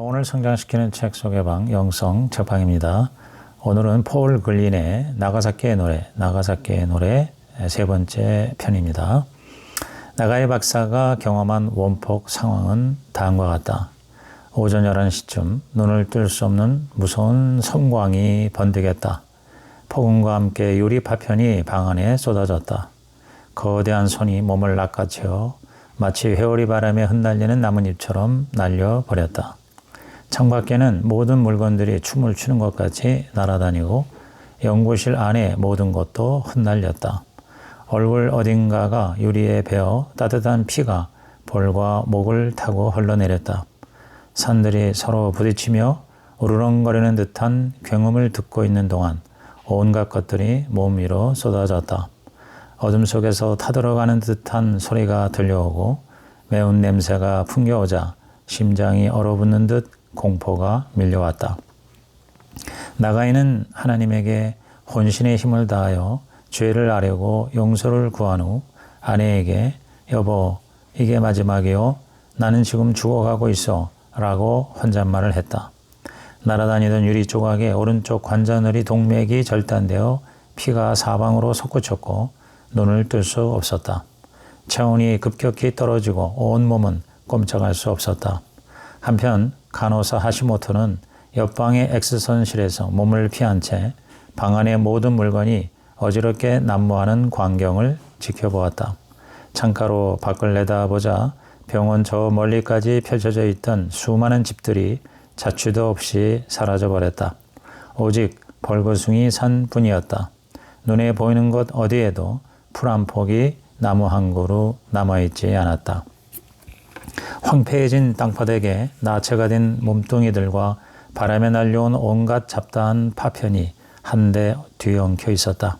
오늘 성장시키는 책 소개방 영성 책방입니다. 오늘은 폴 글린의 나가사키의 노래, 나가사키의 노래 세 번째 편입니다. 나가이 박사가 경험한 원폭 상황은 다음과 같다. 오전 11시쯤 눈을 뜰 수 없는 무서운 섬광이 번득했다. 폭음과 함께 유리 파편이 방 안에 쏟아졌다. 거대한 손이 몸을 낚아채어 마치 회오리 바람에 흩날리는 나뭇잎처럼 날려버렸다. 창밖에는 모든 물건들이 춤을 추는 것 같이 날아다니고 연구실 안에 모든 것도 흩날렸다. 얼굴 어딘가가 유리에 베어 따뜻한 피가 볼과 목을 타고 흘러내렸다. 산들이 서로 부딪히며 우르렁거리는 듯한 굉음을 듣고 있는 동안 온갖 것들이 몸 위로 쏟아졌다. 어둠 속에서 타들어가는 듯한 소리가 들려오고 매운 냄새가 풍겨오자 심장이 얼어붙는 듯 공포가 밀려왔다. 나가이는 하나님에게 혼신의 힘을 다하여 죄를 아뢰고 용서를 구한 후 아내에게 여보 이게 마지막이요 나는 지금 죽어가고 있어 라고 혼잣말을 했다. 날아다니던 유리 조각에 오른쪽 관자놀이 동맥이 절단되어 피가 사방으로 솟구쳤고 눈을 뜰 수 없었다. 체온이 급격히 떨어지고 온 몸은 꼼짝할 수 없었다. 한편 간호사 하시모토는 옆방의 엑스선실에서 몸을 피한 채 방 안의 모든 물건이 어지럽게 난무하는 광경을 지켜보았다. 창가로 밖을 내다보자 병원 저 멀리까지 펼쳐져 있던 수많은 집들이 자취도 없이 사라져 버렸다. 오직 벌거숭이 산 뿐이었다. 눈에 보이는 곳 어디에도 풀 한 폭이 나무 한 그루 남아있지 않았다. 황폐해진 땅바닥에 나체가 된 몸뚱이들과 바람에 날려온 온갖 잡다한 파편이 한데 뒤엉켜 있었다.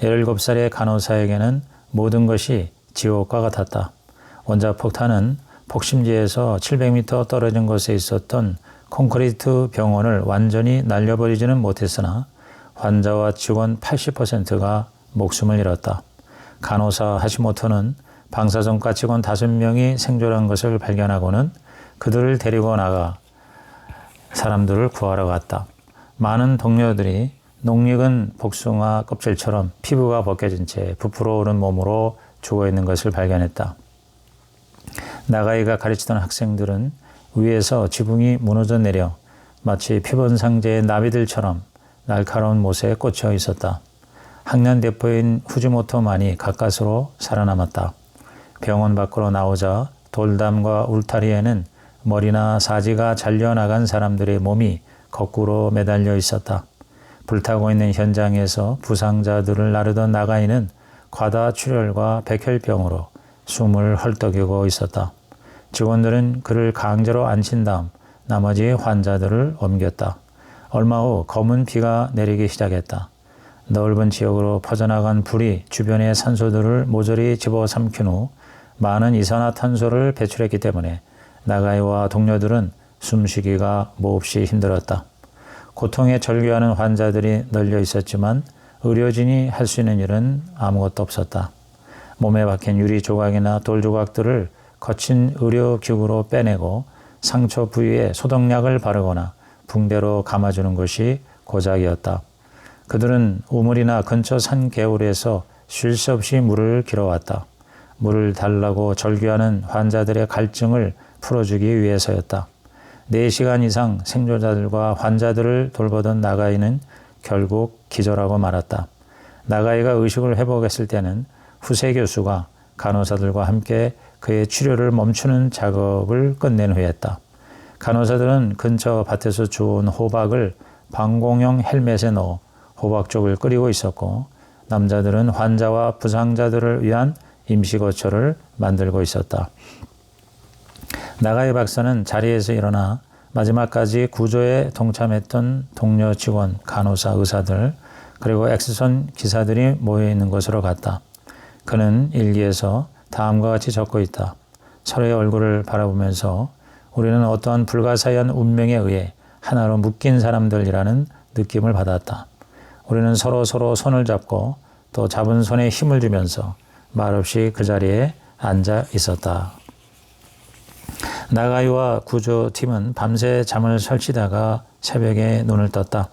17살의 간호사에게는 모든 것이 지옥과 같았다. 원자폭탄은 폭심지에서 700m 떨어진 곳에 있었던 콘크리트 병원을 완전히 날려버리지는 못했으나 환자와 직원 80%가 목숨을 잃었다. 간호사 하시모토는 방사선과 직원 5명이 생존한 것을 발견하고는 그들을 데리고 나가 사람들을 구하러 갔다. 많은 동료들이 녹익은 복숭아 껍질처럼 피부가 벗겨진 채 부풀어 오른 몸으로 죽어 있는 것을 발견했다. 나가이가 가르치던 학생들은 위에서 지붕이 무너져 내려 마치 피번상제의 나비들처럼 날카로운 못에 꽂혀 있었다. 학년 대포인 후지모토만이 가까스로 살아남았다. 병원 밖으로 나오자 돌담과 울타리에는 머리나 사지가 잘려나간 사람들의 몸이 거꾸로 매달려 있었다. 불타고 있는 현장에서 부상자들을 나르던 나가이는 과다 출혈과 백혈병으로 숨을 헐떡이고 있었다. 직원들은 그를 강제로 앉힌 다음 나머지 환자들을 옮겼다. 얼마 후 검은 비가 내리기 시작했다. 넓은 지역으로 퍼져나간 불이 주변의 산소들을 모조리 집어삼킨 후 많은 이산화탄소를 배출했기 때문에 나가이와 동료들은 숨쉬기가 몹시 힘들었다. 고통에 절규하는 환자들이 널려 있었지만 의료진이 할 수 있는 일은 아무것도 없었다. 몸에 박힌 유리 조각이나 돌 조각들을 거친 의료 기구로 빼내고 상처 부위에 소독약을 바르거나 붕대로 감아주는 것이 고작이었다. 그들은 우물이나 근처 산 개울에서 쉴 새 없이 물을 길어왔다. 물을 달라고 절규하는 환자들의 갈증을 풀어주기 위해서였다. 4시간 이상 생존자들과 환자들을 돌보던 나가이는 결국 기절하고 말았다. 나가이가 의식을 회복했을 때는 후세 교수가 간호사들과 함께 그의 치료를 멈추는 작업을 끝낸 후였다. 간호사들은 근처 밭에서 주운 호박을 방공용 헬멧에 넣어 호박죽을 끓이고 있었고 남자들은 환자와 부상자들을 위한 임시거처를 만들고 있었다. 나가이 박사는 자리에서 일어나 마지막까지 구조에 동참했던 동료 직원, 간호사, 의사들, 그리고 엑스선 기사들이 모여 있는 곳으로 갔다. 그는 일기에서 다음과 같이 적고 있다. 서로의 얼굴을 바라보면서 우리는 어떠한 불가사의한 운명에 의해 하나로 묶인 사람들이라는 느낌을 받았다. 우리는 서로 서로 손을 잡고 또 잡은 손에 힘을 주면서 말없이 그 자리에 앉아 있었다. 나가이와 구조팀은 밤새 잠을 설치다가 새벽에 눈을 떴다.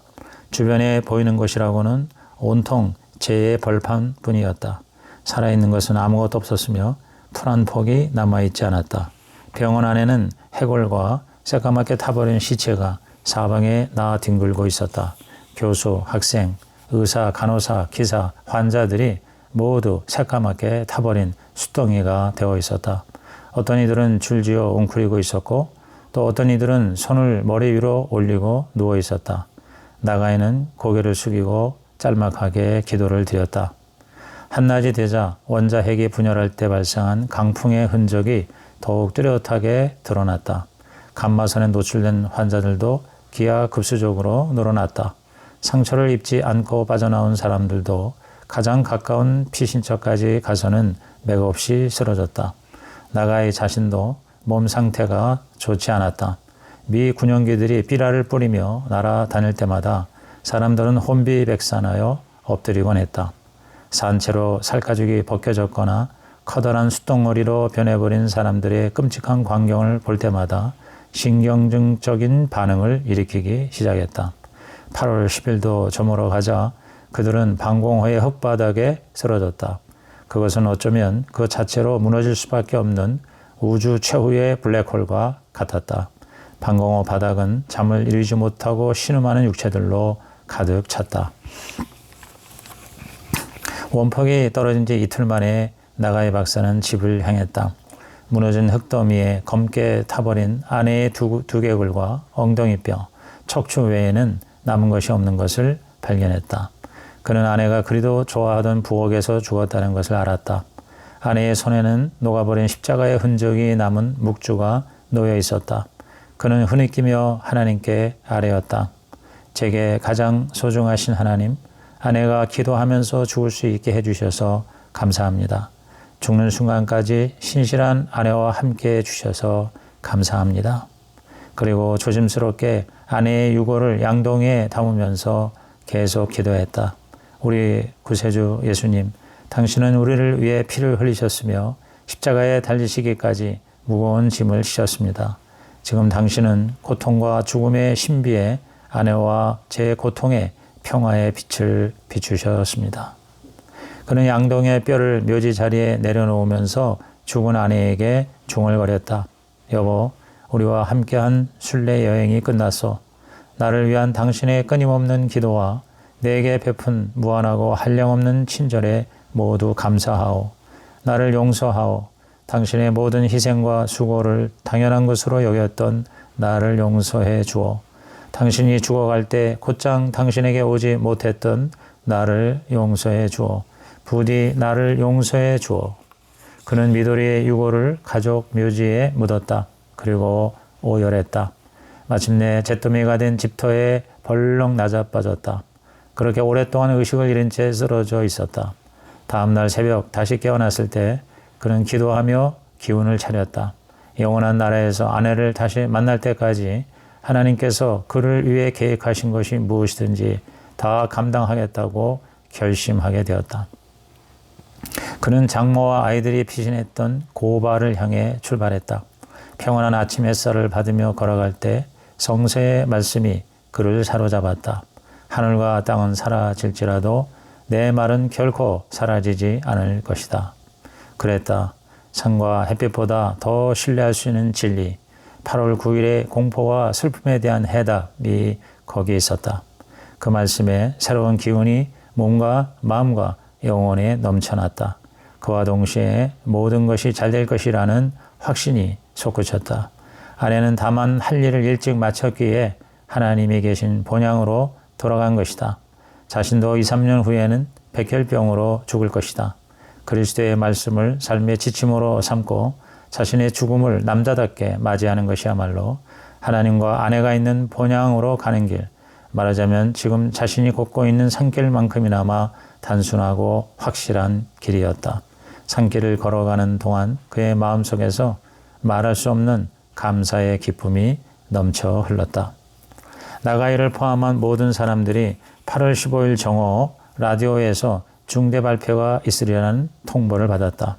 주변에 보이는 것이라고는 온통 재의 벌판 뿐이었다. 살아있는 것은 아무것도 없었으며 풀 한 폭이 남아있지 않았다. 병원 안에는 해골과 새까맣게 타버린 시체가 사방에 나 뒹굴고 있었다. 교수, 학생, 의사, 간호사, 기사, 환자들이 모두 새까맣게 타버린 숫덩이가 되어 있었다. 어떤 이들은 줄지어 웅크리고 있었고 또 어떤 이들은 손을 머리 위로 올리고 누워 있었다. 나가이는 고개를 숙이고 짤막하게 기도를 드렸다. 한낮이 되자 원자핵이 분열할 때 발생한 강풍의 흔적이 더욱 뚜렷하게 드러났다. 감마선에 노출된 환자들도 기하급수적으로 늘어났다. 상처를 입지 않고 빠져나온 사람들도 가장 가까운 피신처까지 가서는 맥없이 쓰러졌다. 나가이 자신도 몸 상태가 좋지 않았다. 미 군용기들이 삐라를 뿌리며 날아다닐 때마다 사람들은 혼비백산하여 엎드리곤 했다. 산채로 살가죽이 벗겨졌거나 커다란 숫덩어리로 변해버린 사람들의 끔찍한 광경을 볼 때마다 신경증적인 반응을 일으키기 시작했다. 8월 10일도 저물어 가자 그들은 방공호의 흙바닥에 쓰러졌다. 그것은 어쩌면 그 자체로 무너질 수밖에 없는 우주 최후의 블랙홀과 같았다. 방공호 바닥은 잠을 이루지 못하고 신음하는 육체들로 가득 찼다. 원폭이 떨어진 지 이틀 만에 나가이 박사는 집을 향했다. 무너진 흙더미에 검게 타버린 아내의 두, 두개골과 엉덩이뼈, 척추 외에는 남은 것이 없는 것을 발견했다. 그는 아내가 그리도 좋아하던 부엌에서 죽었다는 것을 알았다. 아내의 손에는 녹아버린 십자가의 흔적이 남은 묵주가 놓여 있었다. 그는 흐느끼며 하나님께 아뢰었다. 제게 가장 소중하신 하나님, 아내가 기도하면서 죽을 수 있게 해주셔서 감사합니다. 죽는 순간까지 신실한 아내와 함께 해주셔서 감사합니다. 그리고 조심스럽게 아내의 유골을 양동이에 담으면서 계속 기도했다. 우리 구세주 예수님, 당신은 우리를 위해 피를 흘리셨으며 십자가에 달리시기까지 무거운 짐을 지셨습니다. 지금 당신은 고통과 죽음의 신비에 아내와 제 고통의 평화의 빛을 비추셨습니다. 그는 양동의 뼈를 묘지 자리에 내려놓으면서 죽은 아내에게 중얼거렸다. 여보, 우리와 함께한 순례 여행이 끝났어. 나를 위한 당신의 끊임없는 기도와 내게 베푼 무한하고 한량없는 친절에 모두 감사하오. 나를 용서하오. 당신의 모든 희생과 수고를 당연한 것으로 여겼던 나를 용서해 주오. 당신이 죽어갈 때 곧장 당신에게 오지 못했던 나를 용서해 주오. 부디 나를 용서해 주오. 그는 미도리의 유골을 가족 묘지에 묻었다. 그리고 오열했다. 마침내 잿더미가 된 집터에 벌렁 낮아 빠졌다. 그렇게 오랫동안 의식을 잃은 채 쓰러져 있었다. 다음날 새벽 다시 깨어났을 때 그는 기도하며 기운을 차렸다. 영원한 나라에서 아내를 다시 만날 때까지 하나님께서 그를 위해 계획하신 것이 무엇이든지 다 감당하겠다고 결심하게 되었다. 그는 장모와 아이들이 피신했던 고바를 향해 출발했다. 평안한 아침 햇살을 받으며 걸어갈 때 성서의 말씀이 그를 사로잡았다. 하늘과 땅은 사라질지라도 내 말은 결코 사라지지 않을 것이다. 그랬다. 산과 햇빛보다 더 신뢰할 수 있는 진리. 8월 9일의 공포와 슬픔에 대한 해답이 거기에 있었다. 그 말씀에 새로운 기운이 몸과 마음과 영혼에 넘쳐났다. 그와 동시에 모든 것이 잘 될 것이라는 확신이 솟구쳤다. 아내는 다만 할 일을 일찍 마쳤기에 하나님이 계신 본향으로 돌아간 것이다. 자신도 2, 3년 후에는 백혈병으로 죽을 것이다. 그리스도의 말씀을 삶의 지침으로 삼고 자신의 죽음을 남자답게 맞이하는 것이야말로 하나님과 아내가 있는 본향으로 가는 길, 말하자면 지금 자신이 걷고 있는 산길만큼이나마 단순하고 확실한 길이었다. 산길을 걸어가는 동안 그의 마음속에서 말할 수 없는 감사의 기쁨이 넘쳐 흘렀다. 나가이를 포함한 모든 사람들이 8월 15일 정오 라디오에서 중대 발표가 있으리라는 통보를 받았다.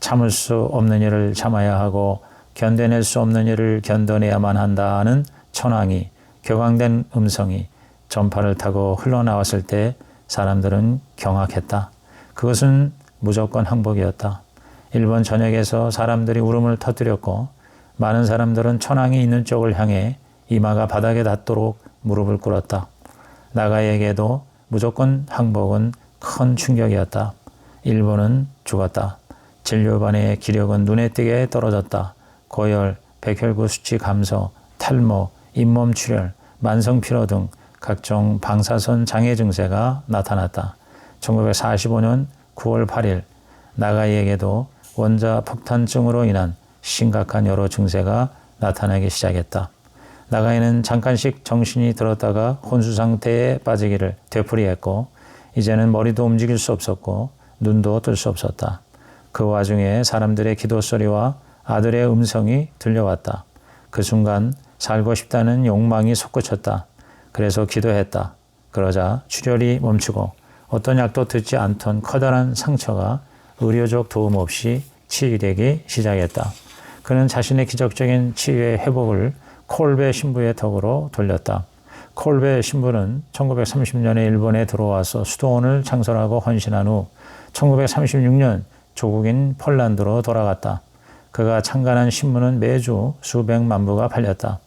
참을 수 없는 일을 참아야 하고 견뎌낼 수 없는 일을 견뎌내야만 한다는 천황이 격앙된 음성이 전파를 타고 흘러나왔을 때 사람들은 경악했다. 그것은 무조건 항복이었다. 일본 전역에서 사람들이 울음을 터뜨렸고 많은 사람들은 천황이 있는 쪽을 향해 이마가 바닥에 닿도록 무릎을 꿇었다. 나가에게도 무조건 항복은 큰 충격이었다. 일본은 죽었다. 진료반의 기력은 눈에 띄게 떨어졌다. 고열, 백혈구 수치 감소, 탈모, 잇몸 출혈, 만성 피로 등 각종 방사선 장애 증세가 나타났다. 1945년 9월 8일 나가이에게도 원자 폭탄증으로 인한 심각한 여러 증세가 나타나기 시작했다. 나가이는 잠깐씩 정신이 들었다가 혼수 상태에 빠지기를 되풀이했고 이제는 머리도 움직일 수 없었고 눈도 뜰 수 없었다. 그 와중에 사람들의 기도 소리와 아들의 음성이 들려왔다. 그 순간 살고 싶다는 욕망이 솟구쳤다. 그래서 기도했다. 그러자 출혈이 멈추고 어떤 약도 듣지 않던 커다란 상처가 의료적 도움 없이 치유되기 시작했다. 그는 자신의 기적적인 치유의 회복을 콜베 신부의 덕으로 돌렸다. 콜베 신부는 1930년에 일본에 들어와서 수도원을 창설하고 헌신한 후 1936년 조국인 폴란드로 돌아갔다. 그가 창간한 신문은 매주 수백만 부가 팔렸다.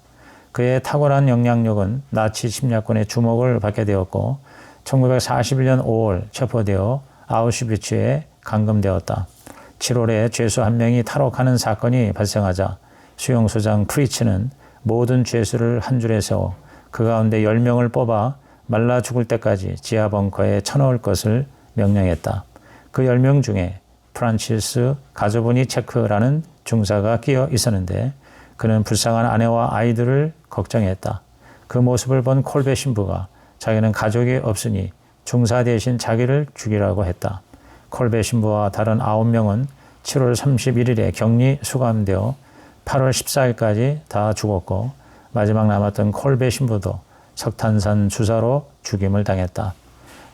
그의 탁월한 영향력은 나치 침략군의 주목을 받게 되었고 1941년 5월 체포되어 아우슈비츠에 감금되었다. 7월에 죄수 한 명이 탈옥하는 사건이 발생하자 수용소장 프리츠는 모든 죄수를 한 줄에 세워 그 가운데 10명을 뽑아 말라 죽을 때까지 지하 벙커에 쳐넣을 것을 명령했다. 그 10명 중에 프란치스 가조브니 체크라는 중사가 끼어 있었는데 그는 불쌍한 아내와 아이들을 걱정했다. 그 모습을 본 콜베 신부가 자기는 가족이 없으니 중사 대신 자기를 죽이라고 했다. 콜베 신부와 다른 아홉 명은 7월 31일에 격리 수감되어 8월 14일까지 다 죽었고 마지막 남았던 콜베 신부도 석탄산 주사로 죽임을 당했다.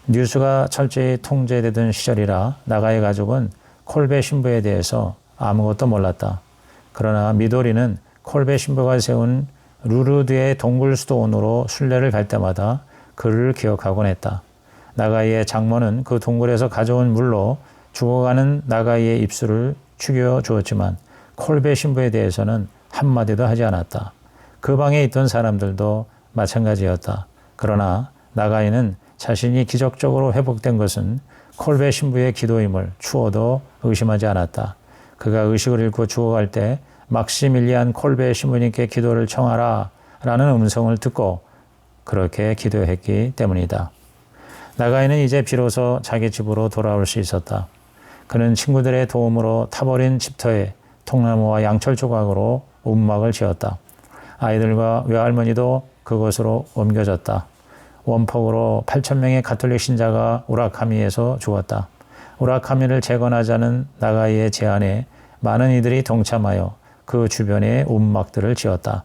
뉴스가 철저히 통제되던 시절이라 나가의 가족은 콜베 신부에 대해서 아무것도 몰랐다. 그러나 미도리는 콜베 신부가 세운 루르드의 동굴 수도원으로 순례를 갈 때마다 그를 기억하곤 했다. 나가이의 장모는 그 동굴에서 가져온 물로 죽어가는 나가이의 입술을 죽여 주었지만 콜베 신부에 대해서는 한마디도 하지 않았다. 그 방에 있던 사람들도 마찬가지였다. 그러나 나가이는 자신이 기적적으로 회복된 것은 콜베 신부의 기도임을 추워도 의심하지 않았다. 그가 의식을 잃고 죽어갈 때 막시밀리안 콜베 신부님께 기도를 청하라 라는 음성을 듣고 그렇게 기도했기 때문이다. 나가이는 이제 비로소 자기 집으로 돌아올 수 있었다. 그는 친구들의 도움으로 타버린 집터에 통나무와 양철 조각으로 움막을 지었다. 아이들과 외할머니도 그곳으로 옮겨졌다. 원폭으로 8천 명의 가톨릭 신자가 우라카미에서 죽었다. 우라카미를 재건하자는 나가이의 제안에 많은 이들이 동참하여 그 주변에 움막들을 지었다.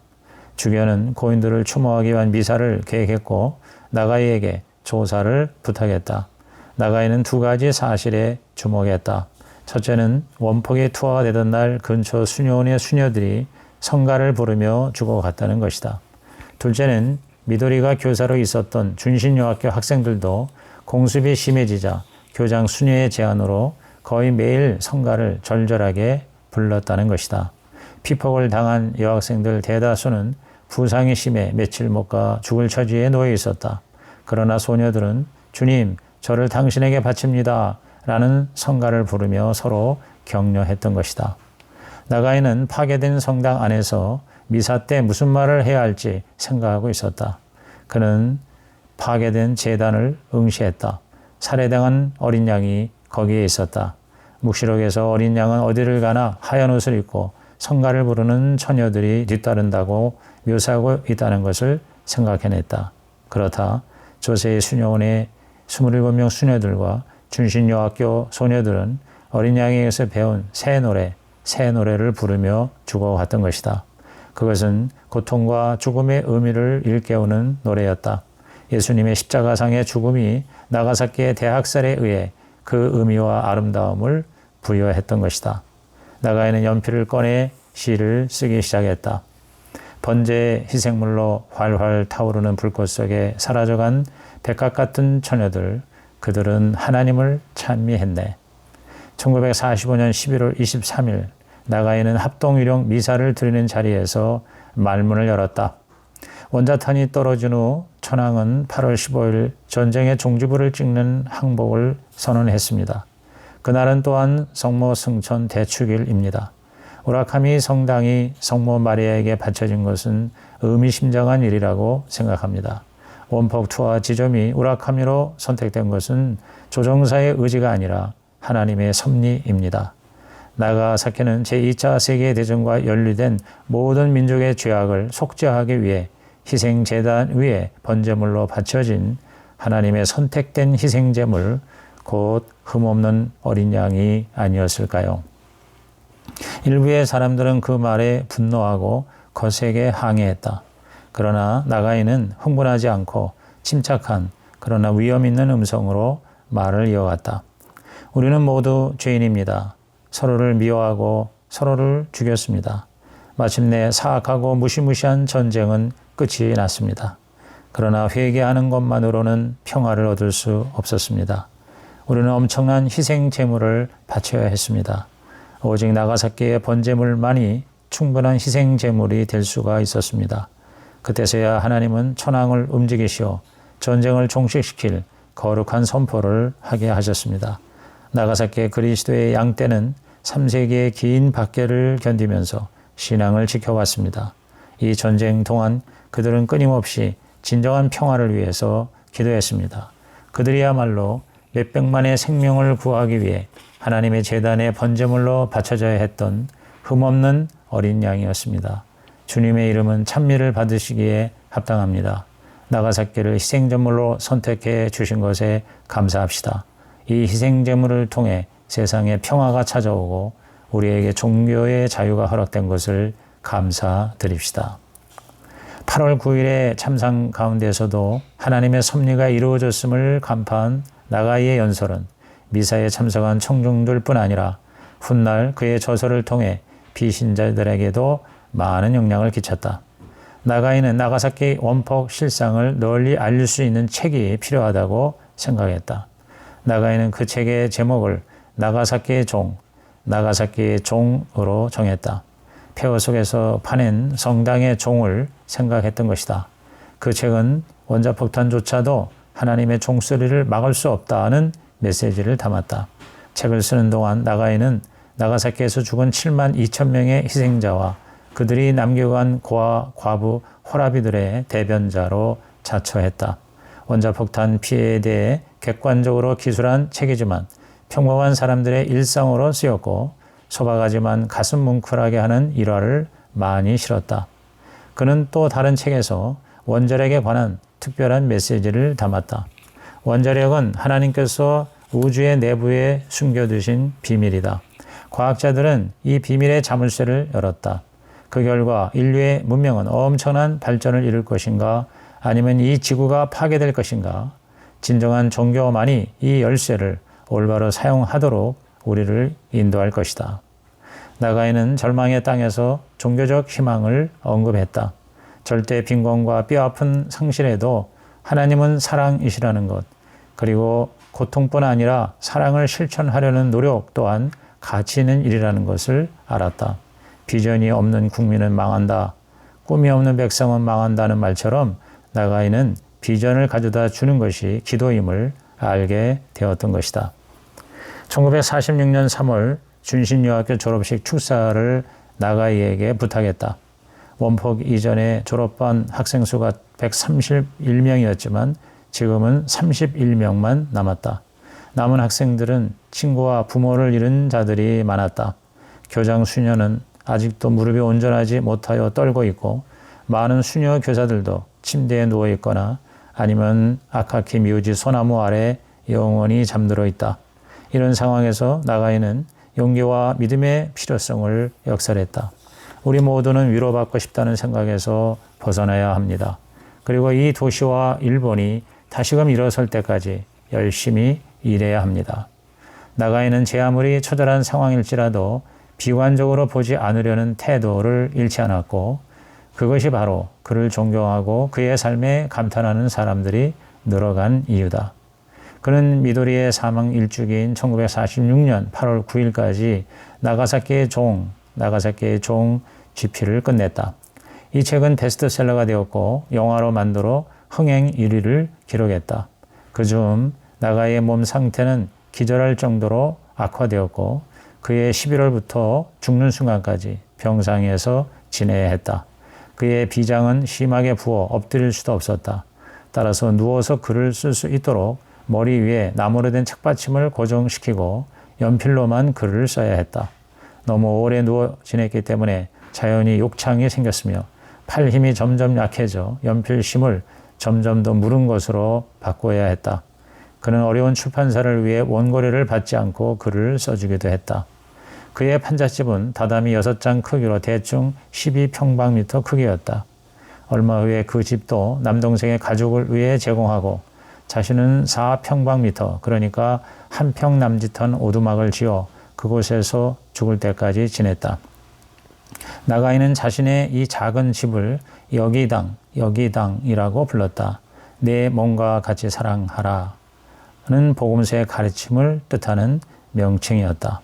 주변은 고인들을 추모하기 위한 미사를 계획했고 나가이에게 조사를 부탁했다. 나가이는 두 가지 사실에 주목했다. 첫째는 원폭이 투하가 되던 날 근처 수녀원의 수녀들이 성가를 부르며 죽어갔다는 것이다. 둘째는 미도리가 교사로 있었던 준신여학교 학생들도 공습이 심해지자 교장 수녀의 제안으로 거의 매일 성가를 절절하게 불렀다는 것이다. 피폭을 당한 여학생들 대다수는 부상이 심해 며칠 못 가 죽을 처지에 놓여 있었다. 그러나 소녀들은 주님, 저를 당신에게 바칩니다. 라는 성가를 부르며 서로 격려했던 것이다. 나가이는 파괴된 성당 안에서 미사 때 무슨 말을 해야 할지 생각하고 있었다. 그는 파괴된 재단을 응시했다. 살해당한 어린 양이 거기에 있었다. 묵시록에서 어린 양은 어디를 가나 하얀 옷을 입고 성가를 부르는 처녀들이 뒤따른다고 묘사하고 있다는 것을 생각해냈다. 그렇다. 조세의 수녀원의 27명 수녀들과 준신여학교 소녀들은 어린 양에게서 배운 새 노래, 새 노래를 부르며 죽어갔던 것이다. 그것은 고통과 죽음의 의미를 일깨우는 노래였다. 예수님의 십자가상의 죽음이 나가사키의 대학살에 의해 그 의미와 아름다움을 부여했던 것이다. 나가이는 연필을 꺼내 시를 쓰기 시작했다. 번제 희생물로 활활 타오르는 불꽃 속에 사라져간 백각 같은 처녀들, 그들은 하나님을 찬미했네. 1945년 11월 23일 나가이는 합동유령 미사를 드리는 자리에서 말문을 열었다. 원자탄이 떨어진 후 천황은 8월 15일 전쟁의 종지부를 찍는 항복을 선언했습니다. 그날은 또한 성모 승천 대축일입니다. 우라카미 성당이 성모 마리아에게 바쳐진 것은 의미심장한 일이라고 생각합니다. 원폭 투하 지점이 우라카미로 선택된 것은 조정사의 의지가 아니라 하나님의 섭리입니다. 나가사키는 제2차 세계대전과 연루된 모든 민족의 죄악을 속죄하기 위해 희생재단 위에 번제물로 바쳐진 하나님의 선택된 희생제물, 곧 흠없는 어린 양이 아니었을까요? 일부의 사람들은 그 말에 분노하고 거세게 항의했다. 그러나 나가이는 흥분하지 않고 침착한 그러나 위험 있는 음성으로 말을 이어갔다. 우리는 모두 죄인입니다. 서로를 미워하고 서로를 죽였습니다. 마침내 사악하고 무시무시한 전쟁은 끝이 났습니다. 그러나 회개하는 것만으로는 평화를 얻을 수 없었습니다. 우리는 엄청난 희생 제물을 바쳐야 했습니다. 오직 나가사키의 번제물만이 충분한 희생 제물이 될 수가 있었습니다. 그때서야 하나님은 천황을 움직이시어 전쟁을 종식시킬 거룩한 선포를 하게 하셨습니다. 나가사키 그리스도의 양떼는 3세기의 긴 박해를 견디면서 신앙을 지켜왔습니다. 이 전쟁 동안 그들은 끊임없이 진정한 평화를 위해서 기도했습니다. 그들이야말로 몇백만의 생명을 구하기 위해 하나님의 재단의 번제물로 바쳐져야 했던 흠없는 어린 양이었습니다. 주님의 이름은 찬미를 받으시기에 합당합니다. 나가사키를 희생제물로 선택해 주신 것에 감사합시다. 이 희생제물을 통해 세상에 평화가 찾아오고 우리에게 종교의 자유가 허락된 것을 감사드립시다. 8월 9일의 참상 가운데서도 하나님의 섭리가 이루어졌음을 간파한 나가이의 연설은 미사에 참석한 청중들 뿐 아니라 훗날 그의 저서를 통해 비신자들에게도 많은 영향을 끼쳤다. 나가이는 나가사키 원폭 실상을 널리 알릴 수 있는 책이 필요하다고 생각했다. 나가이는 그 책의 제목을 나가사키의 종, 나가사키의 종으로 정했다. 폐허 속에서 파낸 성당의 종을 생각했던 것이다. 그 책은 원자폭탄조차도 하나님의 종소리를 막을 수 없다는 메시지를 담았다. 책을 쓰는 동안 나가이는 나가사키에서 죽은 7만 2천 명의 희생자와 그들이 남겨간 고아, 과부, 호라비들의 대변자로 자처했다. 원자폭탄 피해에 대해 객관적으로 기술한 책이지만 평범한 사람들의 일상으로 쓰였고 소박하지만 가슴 뭉클하게 하는 일화를 많이 실었다. 그는 또 다른 책에서 원자력에 관한 특별한 메시지를 담았다. 원자력은 하나님께서 우주의 내부에 숨겨두신 비밀이다. 과학자들은 이 비밀의 자물쇠를 열었다. 그 결과 인류의 문명은 엄청난 발전을 이룰 것인가 아니면 이 지구가 파괴될 것인가 진정한 종교만이 이 열쇠를 올바로 사용하도록 우리를 인도할 것이다. 나가이는 절망의 땅에서 종교적 희망을 언급했다. 절대 빈곤과 뼈아픈 상실에도 하나님은 사랑이시라는 것, 그리고 고통뿐 아니라 사랑을 실천하려는 노력 또한 가치 있는 일이라는 것을 알았다. 비전이 없는 국민은 망한다. 꿈이 없는 백성은 망한다는 말처럼 나가이는 비전을 가져다 주는 것이 기도임을 알게 되었던 것이다. 1946년 3월 준신여학교 졸업식 축사를 나가이에게 부탁했다. 원폭 이전에 졸업반 학생 수가 131명이었지만 지금은 31명만 남았다. 남은 학생들은 친구와 부모를 잃은 자들이 많았다. 교장 수녀는 아직도 무릎이 온전하지 못하여 떨고 있고 많은 수녀 교사들도 침대에 누워 있거나 아니면 아카키 미우지 소나무 아래 영원히 잠들어 있다. 이런 상황에서 나가이는 용기와 믿음의 필요성을 역설했다. 우리 모두는 위로받고 싶다는 생각에서 벗어나야 합니다. 그리고 이 도시와 일본이 다시금 일어설 때까지 열심히 일해야 합니다. 나가이는 제 아무리 처절한 상황일지라도 비관적으로 보지 않으려는 태도를 잃지 않았고 그것이 바로 그를 존경하고 그의 삶에 감탄하는 사람들이 늘어간 이유다. 그는 미도리의 사망 일주기인 1946년 8월 9일까지 나가사키의 종, 나가사키의 종 GP를 끝냈다. 이 책은 베스트셀러가 되었고 영화로 만들어 흥행 1위를 기록했다. 그중 나가의 몸 상태는 기절할 정도로 악화되었고 그의 11월부터 죽는 순간까지 병상에서 지내야 했다. 그의 비장은 심하게 부어 엎드릴 수도 없었다. 따라서 누워서 글을 쓸 수 있도록 머리 위에 나무로 된 책받침을 고정시키고 연필로만 글을 써야 했다. 너무 오래 누워 지냈기 때문에 자연히 욕창이 생겼으며 팔 힘이 점점 약해져 연필심을 점점 더 무른 것으로 바꿔야 했다. 그는 어려운 출판사를 위해 원고료를 받지 않고 글을 써주기도 했다. 그의 판잣집은 다담이 6장 크기로 대충 12평방미터 크기였다. 얼마 후에 그 집도 남동생의 가족을 위해 제공하고 자신은 4평방미터 그러니까 한 평 남짓한 오두막을 지어 그곳에서 죽을 때까지 지냈다. 나가이는 자신의 이 작은 집을 여기당, 여기당이라고 불렀다. 내 몸과 같이 사랑하라. 는 복음서의 가르침을 뜻하는 명칭이었다.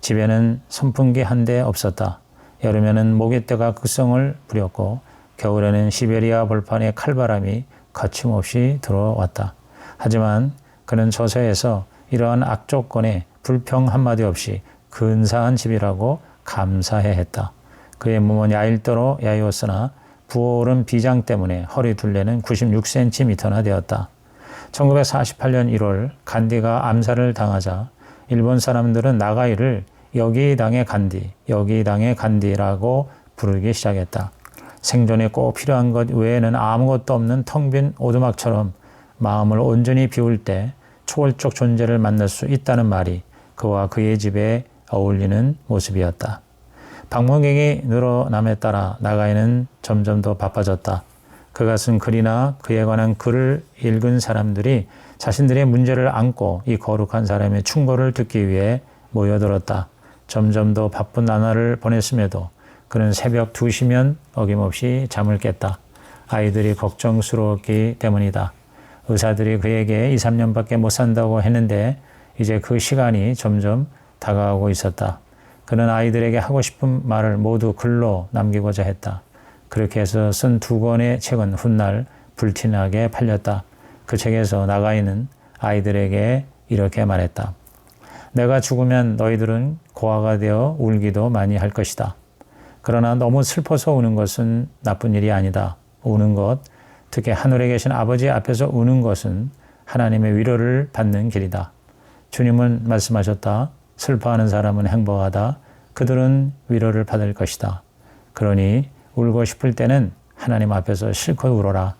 집에는 선풍기 한 대 없었다. 여름에는 모깃대가 극성을 부렸고 겨울에는 시베리아 벌판의 칼바람이 거침없이 들어왔다. 하지만 그는 저서에서 이러한 악조건에 불평 한마디 없이 근사한 집이라고 감사해 했다. 그의 몸은 야일도로 야이었으나 부어오른 비장 때문에 허리 둘레는 96cm나 되었다. 1948년 1월 간디가 암살을 당하자 일본 사람들은 나가이를 여기 당의 간디, 여기 당의 간디라고 부르기 시작했다. 생존에 꼭 필요한 것 외에는 아무것도 없는 텅 빈 오두막처럼 마음을 온전히 비울 때 초월적 존재를 만날 수 있다는 말이 그와 그의 집에 어울리는 모습이었다. 방문객이 늘어남에 따라 나가이는 점점 더 바빠졌다. 쓴 글이나 그에 관한 글을 읽은 사람들이 자신들의 문제를 안고 이 거룩한 사람의 충고를 듣기 위해 모여들었다. 점점 더 바쁜 나날을 보냈음에도 그는 새벽 2시면 어김없이 잠을 깼다. 아이들이 걱정스러웠기 때문이다. 의사들이 그에게 2, 3년밖에 못 산다고 했는데 이제 그 시간이 점점 다가오고 있었다. 그는 아이들에게 하고 싶은 말을 모두 글로 남기고자 했다. 그렇게 해서 쓴 두 권의 책은 훗날 불티나게 팔렸다. 그 책에서 나가이는 아이들에게 이렇게 말했다. 내가 죽으면 너희들은 고아가 되어 울기도 많이 할 것이다. 그러나 너무 슬퍼서 우는 것은 나쁜 일이 아니다. 우는 것, 특히 하늘에 계신 아버지 앞에서 우는 것은 하나님의 위로를 받는 길이다. 주님은 말씀하셨다. 슬퍼하는 사람은 행복하다. 그들은 위로를 받을 것이다. 그러니 울고 싶을 때는 하나님 앞에서 실컷 울어라.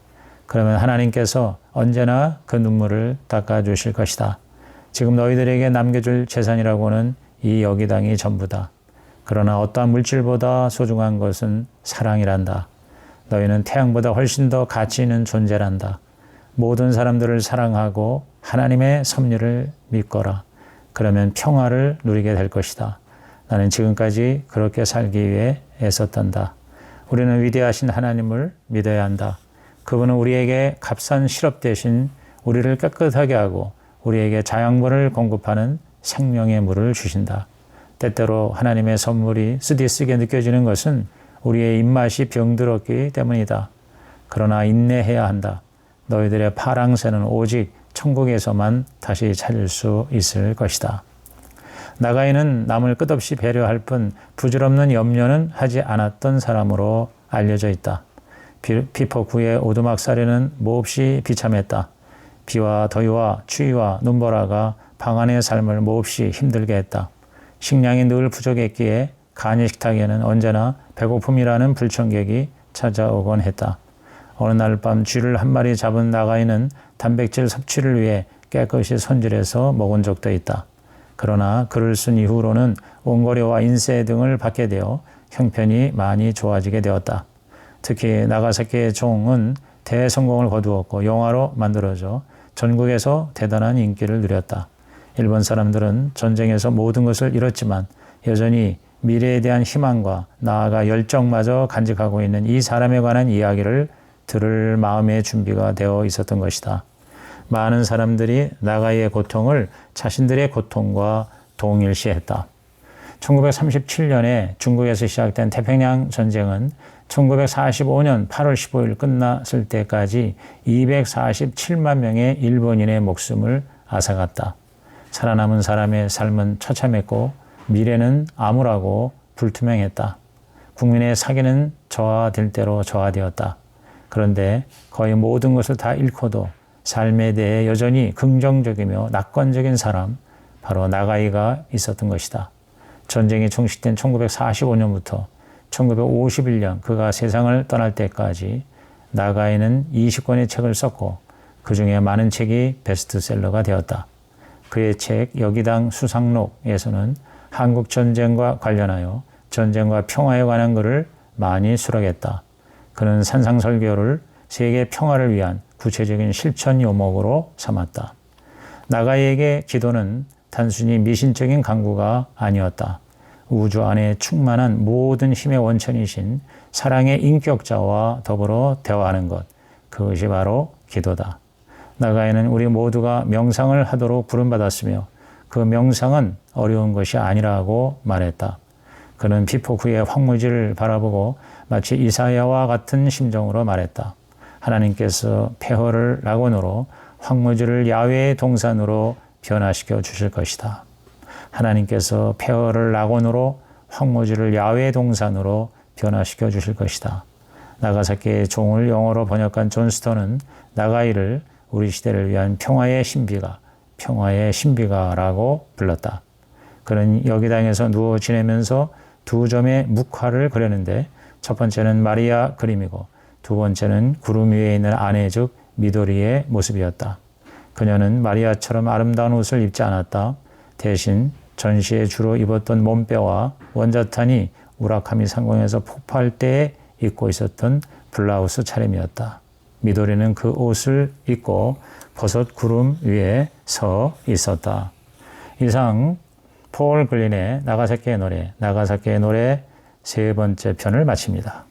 그러면 하나님께서 언제나 그 눈물을 닦아 주실 것이다. 지금 너희들에게 남겨줄 재산이라고는 이 여기당이 전부다. 그러나 어떠한 물질보다 소중한 것은 사랑이란다. 너희는 태양보다 훨씬 더 가치 있는 존재란다. 모든 사람들을 사랑하고 하나님의 섭리를 믿거라. 그러면 평화를 누리게 될 것이다. 나는 지금까지 그렇게 살기 위해 애썼단다. 우리는 위대하신 하나님을 믿어야 한다. 그분은 우리에게 값싼 시럽 대신 우리를 깨끗하게 하고 우리에게 자양분을 공급하는 생명의 물을 주신다. 때때로 하나님의 선물이 쓰디쓰게 느껴지는 것은 우리의 입맛이 병들었기 때문이다. 그러나 인내해야 한다. 너희들의 파랑새는 오직 천국에서만 다시 찾을 수 있을 것이다. 나가이는 남을 끝없이 배려할 뿐 부질없는 염려는 하지 않았던 사람으로 알려져 있다. 피포구의 오두막 사례는 몹시 비참했다. 비와 더위와 추위와 눈보라가 방 안의 삶을 몹시 힘들게 했다. 식량이 늘 부족했기에 간이 식탁에는 언제나 배고픔이라는 불청객이 찾아오곤 했다. 어느 날 밤 쥐를 한 마리 잡은 나가이는 단백질 섭취를 위해 깨끗이 손질해서 먹은 적도 있다. 그러나 글을 쓴 이후로는 원고료와 인쇄 등을 받게 되어 형편이 많이 좋아지게 되었다. 특히 나가사키의 종은 대성공을 거두었고 영화로 만들어져 전국에서 대단한 인기를 누렸다. 일본 사람들은 전쟁에서 모든 것을 잃었지만 여전히 미래에 대한 희망과 나아가 열정마저 간직하고 있는 이 사람에 관한 이야기를 들을 마음의 준비가 되어 있었던 것이다. 많은 사람들이 나가이의 고통을 자신들의 고통과 동일시했다. 1937년에 중국에서 시작된 태평양 전쟁은 1945년 8월 15일 끝났을 때까지 247만 명의 일본인의 목숨을 앗아갔다. 살아남은 사람의 삶은 처참했고 미래는 암울하고 불투명했다. 국민의 사기는 저하될 대로 저하되었다. 그런데 거의 모든 것을 다 잃고도 삶에 대해 여전히 긍정적이며 낙관적인 사람, 바로 나가이가 있었던 것이다. 전쟁이 종식된 1945년부터 1951년 그가 세상을 떠날 때까지 나가이는 20권의 책을 썼고 그 중에 많은 책이 베스트셀러가 되었다. 그의 책 여기당 수상록에서는 한국 전쟁과 관련하여 전쟁과 평화에 관한 글을 많이 수록했다. 그는 산상설교를 세계 평화를 위한 구체적인 실천 요목으로 삼았다. 나가이에게 기도는 단순히 미신적인 강구가 아니었다. 우주 안에 충만한 모든 힘의 원천이신 사랑의 인격자와 더불어 대화하는 것. 그것이 바로 기도다. 나가이는 우리 모두가 명상을 하도록 부름받았으며 그 명상은 어려운 것이 아니라고 말했다. 그는 피폭 후의 황무지를 바라보고 마치 이사야와 같은 심정으로 말했다. 하나님께서 폐허를 낙원으로 황무지를 야외의 동산으로 변화시켜 주실 것이다. 하나님께서 폐허를 낙원으로 황무지를 야외 동산으로 변화시켜 주실 것이다. 나가사키의 종을 영어로 번역한 존 스톤은 나가이를 우리 시대를 위한 평화의 신비가 평화의 신비가라고 불렀다. 그는 여기당에서 누워 지내면서 두 점의 묵화를 그렸는데 첫 번째는 마리아 그림이고 두 번째는 구름 위에 있는 아내 즉 미도리의 모습이었다. 그녀는 마리아처럼 아름다운 옷을 입지 않았다. 대신 전시에 주로 입었던 몸빼와 원자탄이 우라카미 상공에서 폭파할 때에 입고 있었던 블라우스 차림이었다. 미도리는 그 옷을 입고 버섯 구름 위에 서 있었다. 이상 폴 글린의 나가사키의 노래, 나가사키의 노래 세 번째 편을 마칩니다.